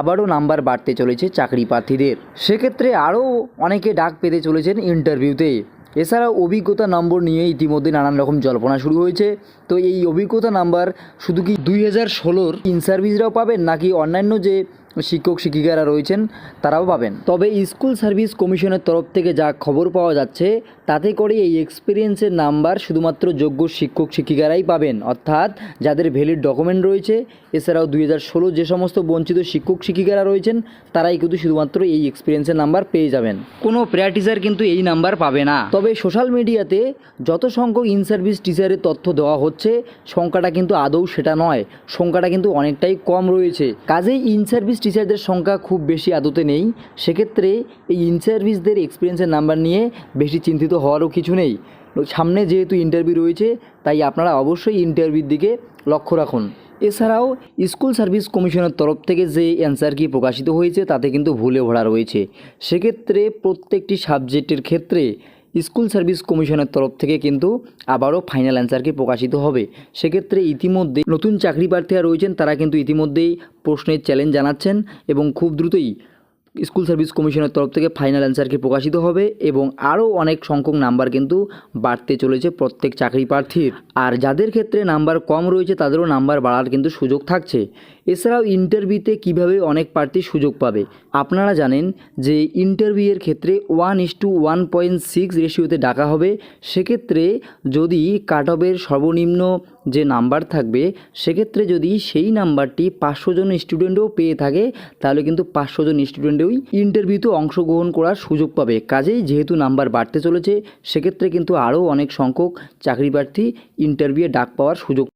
আবারও নাম্বার বাড়তে চলেছে চাকরি প্রার্থীদের। সেক্ষেত্রে আরও অনেকে ডাক পেতে চলেছেন ইন্টারভিউতে। এছাড়াও অভিজ্ঞতা নম্বর নিয়ে ইতিমধ্যে নানান রকম জল্পনা শুরু হয়েছে। তো এই অভিজ্ঞতা নাম্বার শুধু কি দুই হাজার ষোলোর ইন সার্ভিসরাও পাবেন, নাকি অন্যান্য যে শিক্ষক, শিক্ষিকারা রয়েছেন, তারাও পাবেন। তবে স্কুল সার্ভিস কমিশনের তরফ থেকে যা খবর পাওয়া যাচ্ছে, তাতে করে এই এক্সপিরিয়েন্সের নাম্বার শুধুমাত্র যোগ্য শিক্ষক, শিক্ষিকারাই পাবেন। অর্থাৎ যাদের ভ্যালিড ডকুমেন্ট রয়েছে, এছাড়াও দুই হাজার ষোলো যে সমস্ত বঞ্চিত শিক্ষক, শিক্ষিকারা রয়েছেন, তারাই কিন্তু শুধুমাত্র এই এক্সপিরিয়েন্সের নাম্বার পেয়ে যাবেন। কোনো প্র্যাকটিসার কিন্তু এই নাম্বার পাবে না। তবে সোশ্যাল মিডিয়াতে যত সংখ্যক ইন সার্ভিস টিচারের তথ্য দেওয়া হচ্ছে, সংখ্যাটা কিন্তু আদৌ সেটা নয়। সংখ্যাটা কিন্তু অনেকটাই কম রয়েছে। কাজেই ইন সার্ভিস টিচারদের সংখ্যা খুব বেশি আদতে নেই। সেক্ষেত্রে এই ইন সার্ভিসদের এক্সপিরিয়েন্সের নাম্বার নিয়ে বেশি চিন্তিত হওয়ারও কিছু নেই। সামনে যেহেতু ইন্টারভিউ রয়েছে, তাই আপনারা অবশ্যই ইন্টারভিউর দিকে লক্ষ্য রাখুন। এছাড়াও স্কুল সার্ভিস কমিশনের তরফ থেকে যে অ্যান্সার কি প্রকাশিত হয়েছে, তাতে কিন্তু ভুলে ভরা রয়েছে। সেক্ষেত্রে প্রত্যেকটি সাবজেক্টের ক্ষেত্রে স্কুল সার্ভিস কমিশনের তরফ থেকে কিন্তু আবারও ফাইনাল অ্যান্সারকে প্রকাশিত হবে। সেক্ষেত্রে ইতিমধ্যে নতুন চাকরি প্রার্থীরা রয়েছেন, তারা কিন্তু ইতিমধ্যেই প্রশ্নের চ্যালেঞ্জ জানাচ্ছেন এবং খুব দ্রুতই স্কুল সার্ভিস কমিশনের তরফ থেকে ফাইনাল অ্যান্সার কি প্রকাশিত হবে এবং আরও অনেক সংখ্যক নাম্বার কিন্তু বাড়তে চলেছে প্রত্যেক চাকরি প্রার্থীর। আর যাদের ক্ষেত্রে নাম্বার কম রয়েছে, তাদেরও নাম্বার বাড়ার কিন্তু সুযোগ থাকছে। এছাড়াও ইন্টারভিউতে কীভাবে অনেক প্রার্থী সুযোগ পাবে? আপনারা জানেন যে ইন্টারভিউয়ের ক্ষেত্রে one is two one point six রেশিওতে ডাকা হবে। সেক্ষেত্রে যদি কাট অফের সর্বনিম্ন যে নাম্বার থাকবে, সেক্ষেত্রে যদি সেই নাম্বারটি পাঁচশো জন স্টুডেন্টও পেয়ে থাকে, তাহলে কিন্তু পাঁচশো জন স্টুডেন্টই ইন্টারভিউতে অংশগ্রহণ করার সুযোগ পাবে। কাজেই যেহেতু নাম্বার বাড়তে চলেছে, সেক্ষেত্রে কিন্তু আরও অনেক সংখ্যক চাকরি প্রার্থী ইন্টারভিউয়ে ডাক পাওয়ার সুযোগ